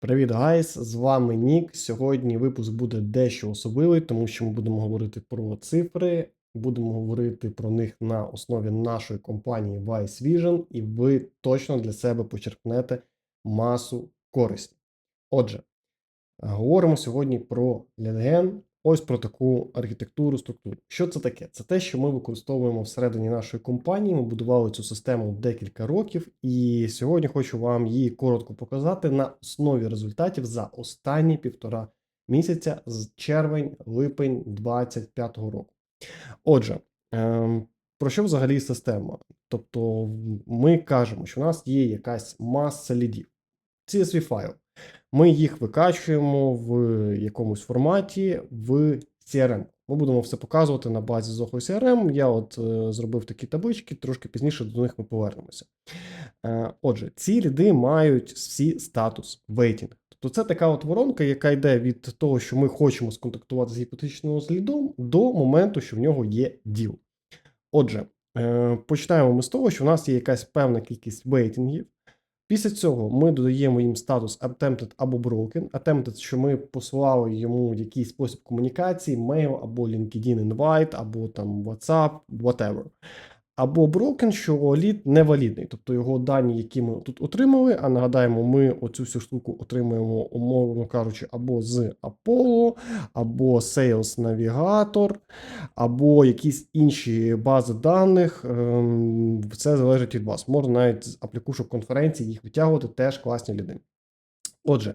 Привіт, гайс! З вами Нік. Сьогодні випуск буде дещо особливий, тому що ми будемо говорити про цифри, будемо говорити про них на основі нашої компанії Vice Vision, і ви точно для себе почерпнете масу користі. Отже, говоримо сьогодні про Лінген, ось про таку архітектуру структуру. Що це таке? Це те, що ми використовуємо всередині нашої компанії. Ми будували цю систему декілька років, і сьогодні хочу вам її коротко показати на основі результатів за останні півтора місяця з червень-липень 2025 року. Отже, ем, про що взагалі система? Тобто, ми кажемо, що у нас є якась маса лідів. CSV файл. Ми їх викачуємо в якомусь форматі в CRM. Ми будемо все показувати на базі Zoho CRM. Я от е, зробив такі таблички, трошки пізніше до них ми повернемося. Е, отже, ці ліди мають всі статус waiting. Тобто це така от воронка, яка йде від того, що ми хочемо сконтактувати з гіпотетичним лідом, до моменту, що в нього є діл. Отже, е, починаємо ми з того, що в нас є якась певна кількість вейтингів. Після цього ми додаємо їм статус attempted або broken. Attempted, що ми посилали йому якийсь спосіб комунікації, mail або LinkedIn invite, або там WhatsApp, whatever. Або broken, що лід невалідний, тобто його дані, які ми тут отримали. А нагадаємо, ми оцю всю штуку отримуємо, умовно кажучи, або з Apollo, або Sales Navigator, або якісь інші бази даних. Ем, Це залежить від вас. Можна навіть з аплікушок конференції їх витягувати, теж класні ліди. Отже,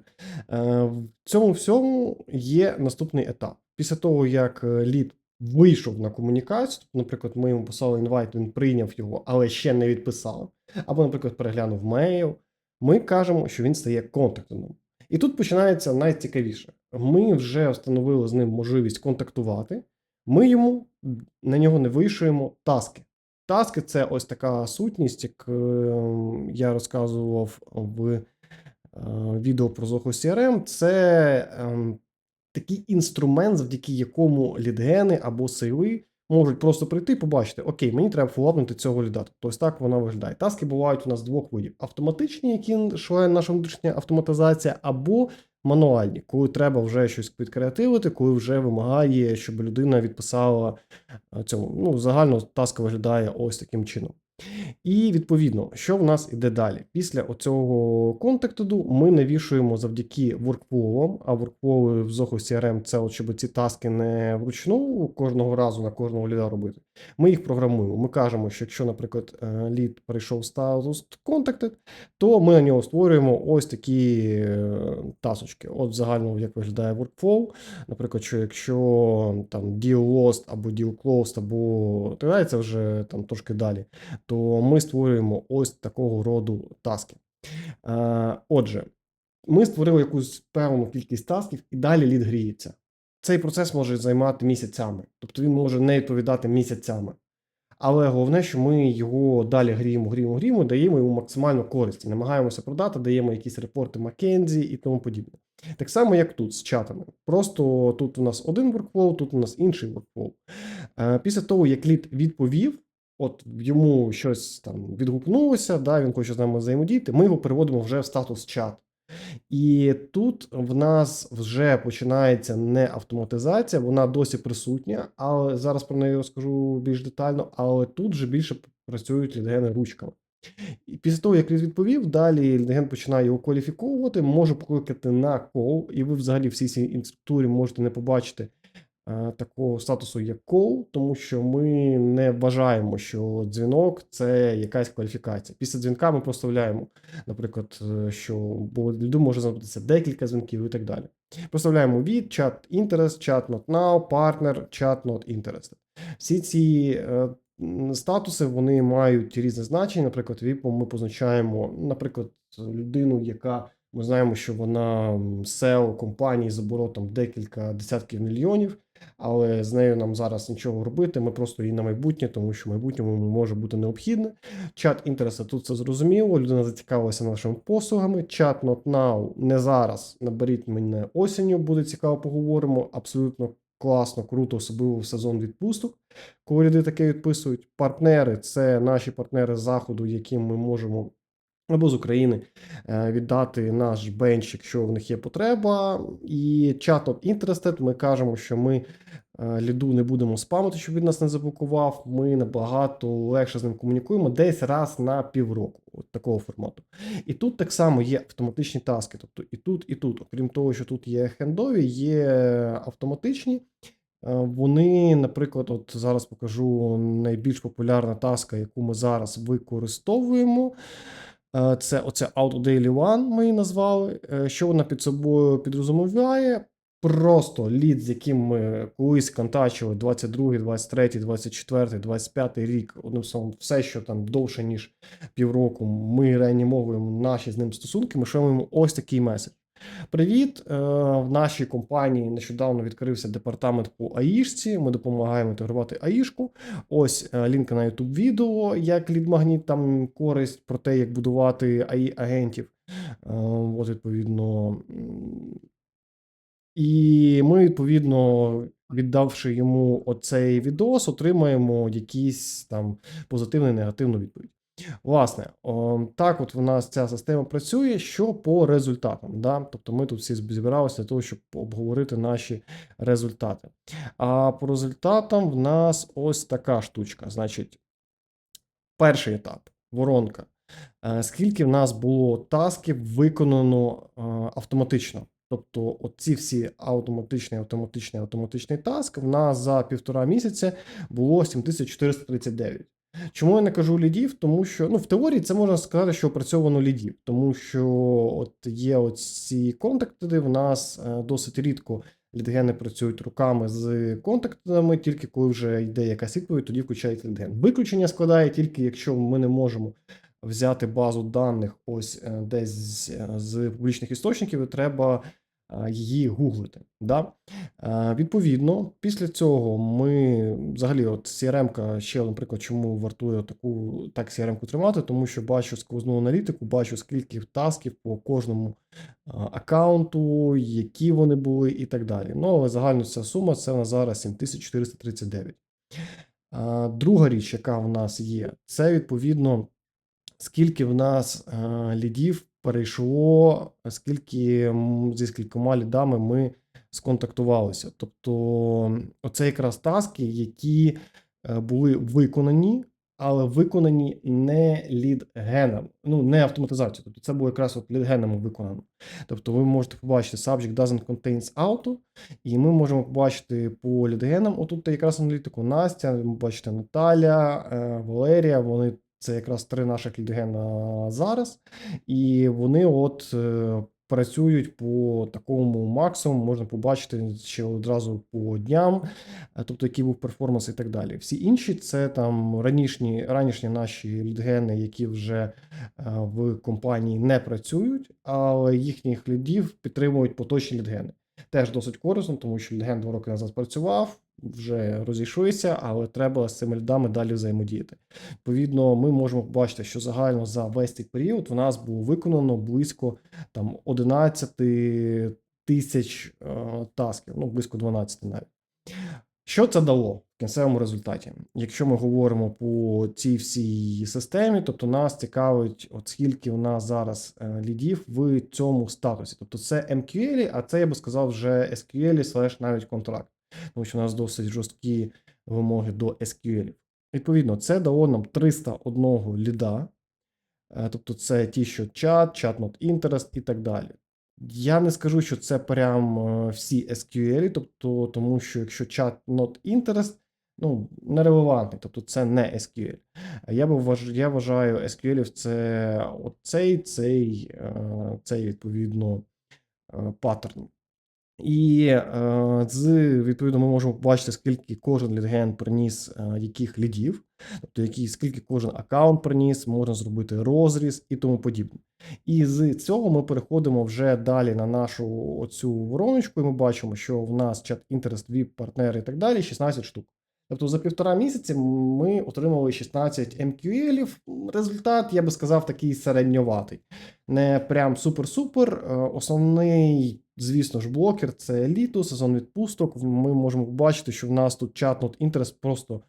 е, в цьому всьому є наступний етап. Після того, як е, лід вийшов на комунікацію, тобто, наприклад, ми йому писали інвайт, він прийняв його, але ще не відписав, або, наприклад, переглянув мейл, ми кажемо, що він стає контактом. І тут починається найцікавіше. Ми вже встановили з ним можливість контактувати, ми йому на нього не вишуємо таски. Таски це ось така сутність, як е, я розказував в е, відео про Zoho CRM. Це ем, такий інструмент, завдяки якому лідгени або сейли можуть просто прийти і побачити, окей, мені треба фоллапнути цього ліда. Тобто ось так вона виглядає. Таски бувають у нас двох видів: автоматичні, які шукає наша внутрішня автоматизація, або мануальні, коли треба вже щось підкреативити, коли вже вимагає, щоб людина відписала е, цьому. Ну, загально таска виглядає ось таким чином. І відповідно, що в нас іде далі? Після оцього контакту ми навішуємо завдяки workflow, а workflow в Zoho CRM це от, щоб ці таски не вручну кожного разу на кожного ліда робити. Ми їх програмуємо. Ми кажемо, що якщо, наприклад, е, лід перейшов статус contacted, то ми на нього створюємо ось такі е, тасочки. От загально, як виглядає workflow. Наприклад, що якщо там deal lost або deal closed, або далі, це вже там трошки далі то ми створюємо ось такого роду таски. Е, Отже, ми створили якусь певну кількість тасків, і далі лід гріється. Цей процес може займати місяцями, тобто він може не відповідати місяцями. Але головне, що ми його далі гріємо, гріємо, гріємо, даємо йому максимальну користь. Намагаємося продати, даємо якісь репорти Маккензі і тому подібне. Так само, як тут з чатами. Просто тут у нас один workflow, тут у нас інший workflow. Е, Після того, як лід відповів, От йому щось там відгукнулося, да, він хоче з нами взаємодіяти, ми його переводимо вже в статус чат. І тут в нас вже починається не автоматизація, вона досі присутня, але зараз про неї розкажу більш детально. Але тут вже більше працюють лідгени ручками. І після того, як він відповів, далі лідген починає його кваліфіковувати, може покликати на кол, і ви взагалі всій цій інструктурі можете не побачити такого статусу, як кол, тому що ми не вважаємо, що дзвінок це якась кваліфікація. Після дзвінка ми проставляємо, наприклад, е, що бо людина може знаходитися декілька дзвінків і так далі. Проставляємо від, чат interest, чат not now, partner, чат not interested. Всі ці е, статуси вони мають різне значення. Наприклад, ВІПом ми позначаємо, наприклад, людину, яка ми знаємо, що вона SEO компанії з оборотом декілька десятків мільйонів, але з нею нам зараз нічого робити. Ми просто її на майбутнє, тому що в майбутньому може бути необхідне. Чат інтересу тут це зрозуміло. Людина зацікавилася нашими послугами. Чат not now не зараз. Наберіть мене осінню, буде цікаво, поговоримо. Абсолютно класно, круто, особливо в сезон відпусток. Коли люди таке відписують. Партнери це наші партнери заходу, яким ми можемо або з України е, віддати наш бенч, якщо в них є потреба. І чат of interested, ми кажемо, що ми е, ліду не будемо спамити, щоб він нас не заблокував. Ми набагато легше з ним комунікуємо десь раз на півроку, от такого формату. І тут так само є автоматичні таски. Тобто і тут, і тут, окрім того, що тут є хендові, є автоматичні. Е, Вони, наприклад, от зараз покажу найбільш популярна таска, яку ми зараз використовуємо. Е, Це оце Auto Daily One ми її назвали. Е, Що вона під собою підрозумовляє? Просто лід, з яким ми колись контачили 22, 23, 24, 25 рік. Одним словом, все, що там довше, ніж півроку, ми реанімовуємо наші з ним стосунки. Ми шуємо ось такий меседж. Привіт! Е, В нашій компанії нещодавно відкрився департамент по АІшці. Ми допомагаємо інтегрувати АІшку. Ось е, лінк на YouTube відео, як лідмагніт, там користь про те, як будувати АІ агентів. Е, От, відповідно. І ми, відповідно, віддавши йому оцей відос, отримаємо якийсь там позитивний, негативну відповідь. Власне, о, так от в нас ця система працює. Що по результатам? Да? Тобто ми тут всі зібралися для того, щоб обговорити наші результати. А по результатам в нас ось така штучка. Значить, перший етап воронка. Е, Скільки в нас було тасків виконано е, автоматично? Тобто, оці всі автоматичний, автоматичний, автоматичний таск в нас за півтора місяця було 7439. Чому я не кажу лідів? Тому що ну в теорії це можна сказати, що опрацьовано лідів, тому що от є оці контакти. В нас е, досить рідко лідгени працюють руками з контактами, тільки коли вже йде якась відповідь, тоді включається лідген. Виключення складає тільки якщо ми не можемо взяти базу даних ось е, десь е, з публічних істочників, і треба її гуглити. Да? Відповідно, після цього ми взагалі, от CRM, ще один приклад, чому вартує таку так CRM тримати, тому що бачу сквозну аналітику, бачу скільки тасків по кожному аккаунту, які вони були, і так далі. Ну, але загальна ця сума це на зараз 7439. Друга річ, яка в нас є, це відповідно скільки в нас лідів перейшло, скільки зі скількома лідами ми сконтактувалися. Тобто, оце якраз таски, які е, були виконані, але виконані не лід-геном, ну не автоматизацією. Тобто це було якраз от лід-геном виконано. Тобто ви можете побачити subject doesn't contains auto, і ми можемо побачити по лідгенам. Отут якраз аналітику Настя, ви бачите Наталя, е, Валерія. Вони це якраз три наших лідгена зараз, і вони от е, працюють по такому максимуму, можна побачити ще одразу по дням, е, тобто який був перформанс і так далі. Всі інші це там ранішні, ранішні наші лідгени, які вже е, в компанії не працюють, але їхніх лідів підтримують поточні лідгени. Теж досить корисно, тому що лідген два роки назад працював, вже розійшовся, але треба з цими лідами далі взаємодіяти. Відповідно, ми можемо побачити, що загально за весь цей період в нас було виконано близько там 11 тисяч е, тасків, ну близько 12 навіть. Що це дало в кінцевому результаті? Якщо ми говоримо по цій всій системі, тобто нас цікавить, от скільки у нас зараз е, лідів в цьому статусі. Тобто це MQL, а це я би сказав вже SQL навіть контракт, тому що у нас досить жорсткі вимоги до SQL. Відповідно, це дало нам 301 ліда. Е, Тобто, це ті, що чат, чат not interest і так далі. Я не скажу, що це прям е, всі SQL, тобто, тому що якщо чат not interest, ну, нерелевантний, тобто це не SQL. Я би вваж, я вважаю SQL це оцей, цей, е, цей відповідно паттерн. І е, з відповідно ми можемо побачити, скільки кожен лідген приніс е, яких лідів, тобто які, скільки кожен аккаунт приніс, можна зробити розріз і тому подібне. І з цього ми переходимо вже далі на нашу оцю вороночку, і ми бачимо, що в нас чат інтерест, VIP, партнери і так далі 16 штук. Тобто за півтора місяці ми отримали 16 MQL. Результат, я би сказав, такий середньоватий. Не прям супер-супер. Е, Основний, звісно ж, блокер це літо, сезон відпусток. Ми можемо побачити, що в нас тут чат інтерес просто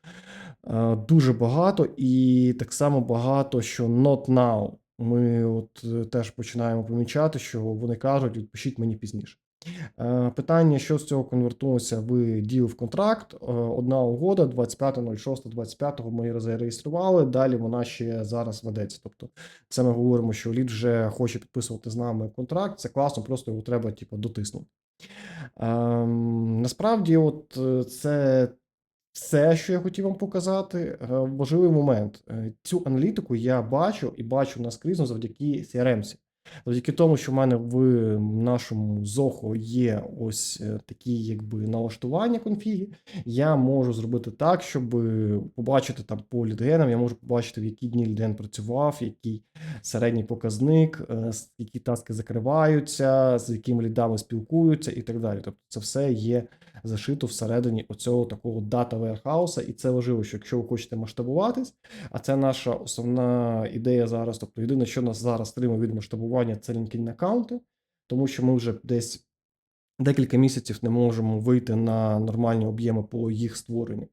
е, дуже багато, і так само багато, що not now. ми от е, теж починаємо помічати, що вони кажуть, відпишіть мені пізніше. Е, Питання, що з цього конвертується в діл в контракт. Е, Одна угода 25.06.25 ми зареєстрували. Далі вона ще зараз ведеться. Тобто, це ми говоримо, що лід вже хоче підписувати з нами контракт. Це класно, просто його треба типу, дотиснути. Ем, насправді, от е, це все, що я хотів вам показати. Важливий момент. Цю аналітику я бачу і бачу наскрізно завдяки CRM. Завдяки тому, що в мене в нашому Zoho є ось е, такі якби налаштування конфіги, я можу зробити так, щоб побачити там по лідгенам, я можу побачити, в які дні лідген працював, який середній показник, е, які таски закриваються, з якими лідами спілкуються і так далі. Тобто це все є зашито всередині оцього такого дата warehouse, і це важливо, що якщо ви хочете масштабуватись, а це наша основна ідея зараз. Тобто, єдине, що нас зараз стримує від масштабування, це LinkedIn аккаунти, тому що ми вже десь декілька місяців не можемо вийти на нормальні об'єми по їх створенню.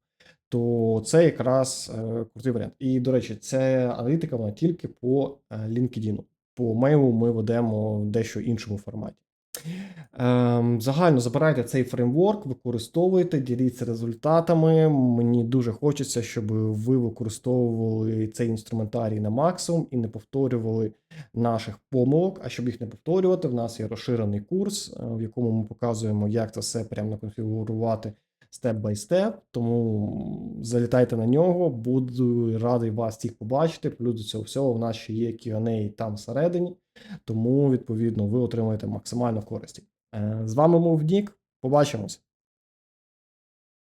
То це якраз е, крутий варіант. І, до речі, це аналітика вона тільки по е, LinkedIn. По мейлу ми ведемо в дещо іншому форматі. Ем, загально забирайте цей фреймворк, використовуйте, діліться результатами. Мені дуже хочеться, щоб ви використовували цей інструментарій на максимум і не повторювали наших помилок. А щоб їх не повторювати, в нас є розширений курс, е, в якому ми показуємо, як це все прямо наконфігурувати степ бай степ. Тому залітайте на нього. Буду радий вас всіх побачити. Плюс до цього всього в нас ще є Q&A там всередині. Тому, відповідно, ви отримаєте максимально користі. Е, З вами був Нік. Побачимось.